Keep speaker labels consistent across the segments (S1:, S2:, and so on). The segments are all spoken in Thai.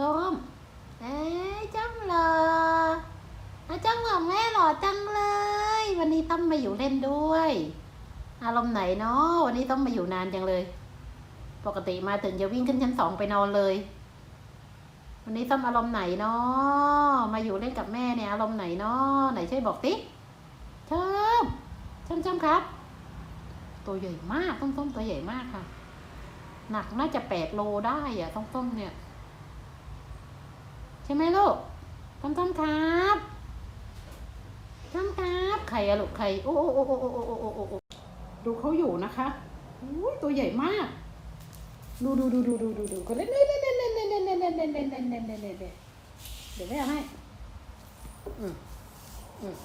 S1: ส้มเอ้ยจังเหรออาจังของแม่หล่อจังเลย วันนี้ต้อมมาอยู่เล่นด้วย อารมณ์ไหนเนาะวันนี้ต้องมาอยู่นานจังเลย ปกติมาถึงจะวิ่งขึ้นชั้นสองไปนอนเลย วันนี้ต้อมอารมณ์ไหนเนาะมาอยู่เล่นกับแม่เนี่ยอารมณ์ไหนเนาะไหนช่วยบอกติชมชมชมครับ ตัวใหญ่มากต้มต้มตัวใหญ่มากค่ะ หนักน่าจะแปดโลได้อะต้มต้มเนี่ย ช่ไหมลูกต้อมต้อมครับต้อมครับใครอะลูกใครโอ้โอ้โอ้โอ้โอ้โอ้โอ้โอ้ดูเขาอยู่นะคะอุ้ยตัวใหญ่มาก ดูดูดูดูดูดูดูก็เล่นเล่นเล่นเล่นเล่นเล่นเล่นเล่นเล่นเล่นเล่นเล่นเล่นเล่นเล่นเล่นเดี๋ยวแม่ให้อืมอืม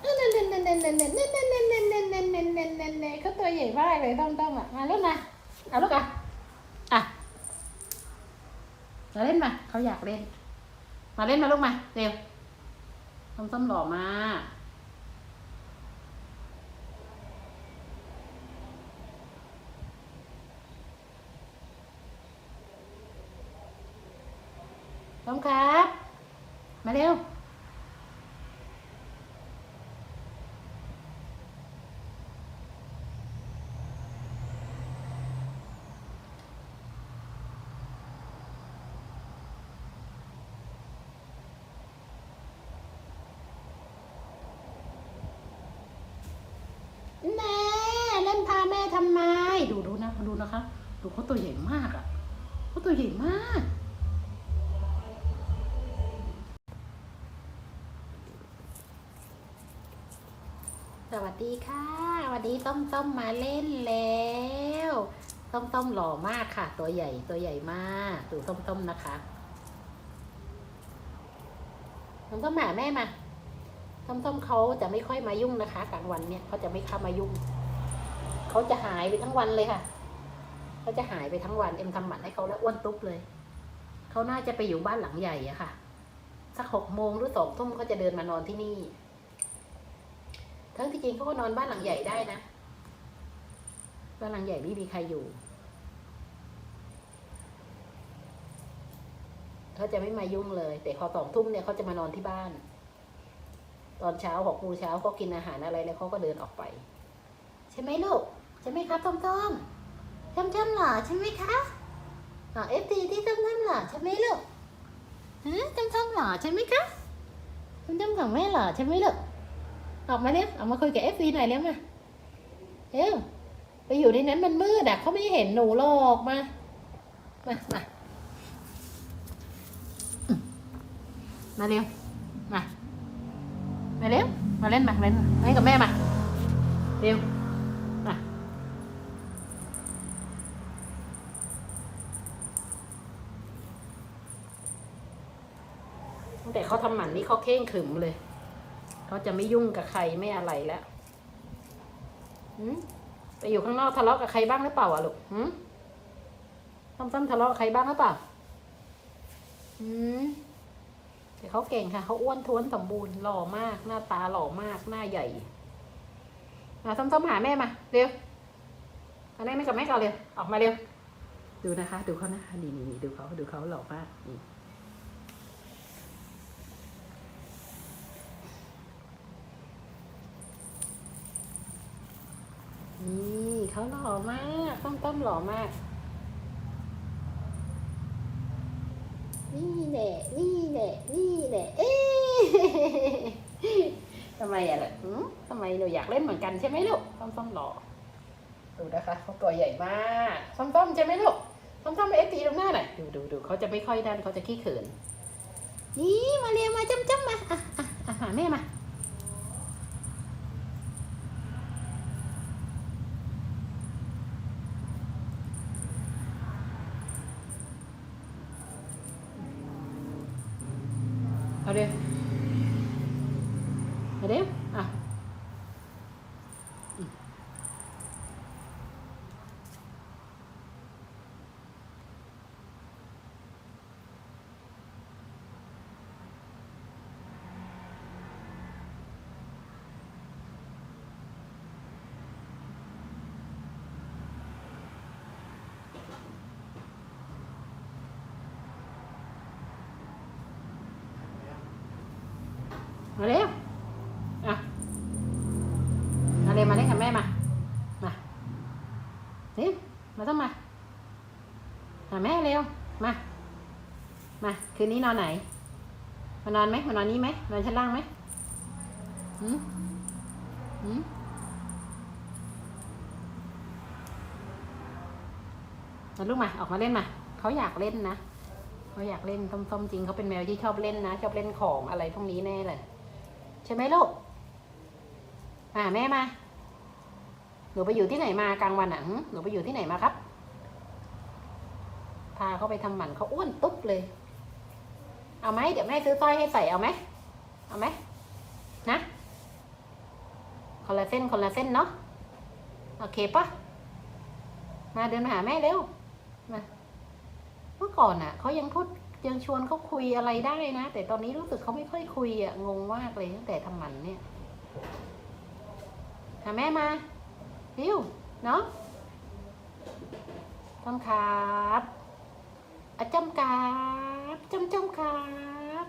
S1: เล่นเล่นเล่นเล่นเล่นเล่นเล่นเล่นเล่นเล่นเล่นเล่นเล่นเล่นเล่นเขาตัวใหญ่มากเลยต้อมต้อมอะมาเล่นมาเอาลูกอะ มาเล่นมาเขาอยากเล่น มาเล่นมาลูกมาเร็วต้มต้มหล่อมากต้มครับ มาเร็ว แม่เล่นพาแม่ทำไม ดูดูนะดููเขาตัวใหญ่มากอะเขาตัวใหญ่มากสวัสดีค่ะ วันนี้ต้มต้มมาเล่นแล้ว ต้มต้มหล่อมากค่ะ ตัวใหญ่ตัวใหญ่มากดูต้มต้มนะคะต้มต้มหมาแม่มาต้มต้มเขาจะไม่ค่อยมายุ่งนะคะกลางวันเนี่ยเขาจะไม่เข้ามายุ่งเขาจะหายไปทั้งวันเลยค่ะ เขาจะหายไปทั้งวันเอ็มทำหมันให้เขาแล้วอ้วนตุ๊บเลยเขาน่าจะไปอยู่บ้านหลังใหญ่อะค่ะ สักหกโมงหรือสองทุ่มเขาจะเดินมานอนที่นี่ ทั้งที่จริงเขาก็นอนบ้านหลังใหญ่ได้นะบ้านหลังใหญ่ไม่มีใครอยู่เขาจะไม่มายุ่งเลย แต่พอสองทุ่มเนี่ยเขาจะมานอนที่บ้าน ตอนเช้าหกโมงเช้าเขากินอาหารอะไรแล้วเขาก็เดินออกไป ใช่ไหมลูก ใช่ไหมครับต้อมต้ อมต้มต้มหล่อใช่ไหมคะอ๋อเอฟซีที่ต้มต้มหล่อใช่ไหมลูกฮะต้มต้มหล่อใช่ไหมคะต้มต้มของแม่หล่อใช่ไหมลูกออกมาเร็วออกมาคุยกับเอฟซีหน่อยเร็วมาเร็วไปอยู่ในนั้นมันมืดอะเขาไม่เห็นหนูหรอกมามามามาเร็วมามาเร็วมาเล่นมาเล่นมาเล่นกับแม่มาเร็ว แต่เขาทำหมันนี่เขาเข่งขึมเลย เขาจะไม่ยุ่งกับใครไม่อะไรแล้วหืมไปอยู่ข้างนอกทะเลาะกับใครบ้างหรือเปล่าอะลูกหืมซ้ำๆทะเลาะกับใครบ้างหรือเปล่าหืมแต่เขาเก่งค่ะเขาอ้วนท้วนสมบูรณ์หล่อมาก หน้าตาหล่อมากหน้าใหญ่มาซ้ำๆหาแม่มาเร็วมาแม่ไม่กับแม่ก่อนเร็วออกมาเร็วดูนะคะ ดูเขานะคะนี่นี่ดูเขาดูเขาหล่อมากนี่นี่ เขาหล่อมากต้มต้มหล่อมาก นี่แหละนี่แหละนี่แหละเอ๊ะทำไมอะล่ะทำไมหนูอยากเล่นเหมือนกันใช่ไหมลูกส้มส้มหล่อดูนะคะเขาตัวใหญ่มากส้มส้มใช่ไหมลูกส้มส้มเอฟตีตรงหน้าหน่อยดูดูดูเขาจะไม่ค่อยดันเขาจะขี้เขิน นี่มาเรียมาจ้ำจ้ำมาอะอะอะหาแม่มา あれ？あれ？ มาเร็วอะมาเร็วมาเล่นกับแม่มา มาเร็วมาต้องมาหาแม่เร็ว มา มา คืนนี้นอนไหน มานอนไหมมานอนนี้ไหมนอนชั้นล่างไหมหืมหืมมาลูกมา ออกมาเล่นมา เขาอยากเล่นนะเขาอยากเล่นต้มๆจริงเขาเป็นแมวที่ชอบเล่นนะ ชอบเล่นของอะไรพวกนี้แน่เลย ใช่ไหมลูกอ่าแม่มา หนูไปอยู่ที่ไหนมากลางวันอะหนูไปอยู่ที่ไหนมาครับ พาเขาไปทำหมันเขาอ้วนตุ๊บเลย เอาไหมเดี๋ยวแม่ซื้อสร้อยให้ใส่เอาไหมเอาไหมนะคนละเส้นคนละเส้นเนาะโอเคปะมาเดินมาหาแม่เร็วมาเมื่อก่อนอะเขายังพูด ยังชวนเขาคุยอะไรได้นะ แต่ตอนนี้รู้สึกเขาไม่ค่อยคุยอะงงมากเลยตั้งแต่ทำหมันเนี่ยหาแม่มาเร็วเนาะต้นครับอาจำครับจำจำครับ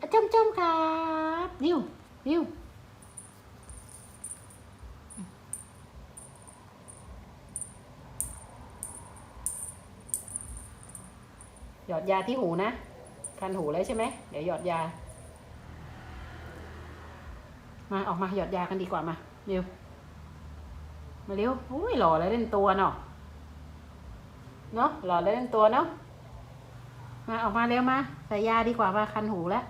S1: อาจำจำครับริวริว หยอดยาที่หูนะ คันหูแล้วใช่ไหมเดี๋ยวหยอดยา มาออกมาหยอดยากันดีกว่ามาเร็วมาเร็วอุ้ยหล่อแล้วเล่นตัวเนาะเนาะหล่อแล้วเล่นตัวเนาะมาออกมาเร็วมาใส่ยาดีกว่ามาคันหูแล้ว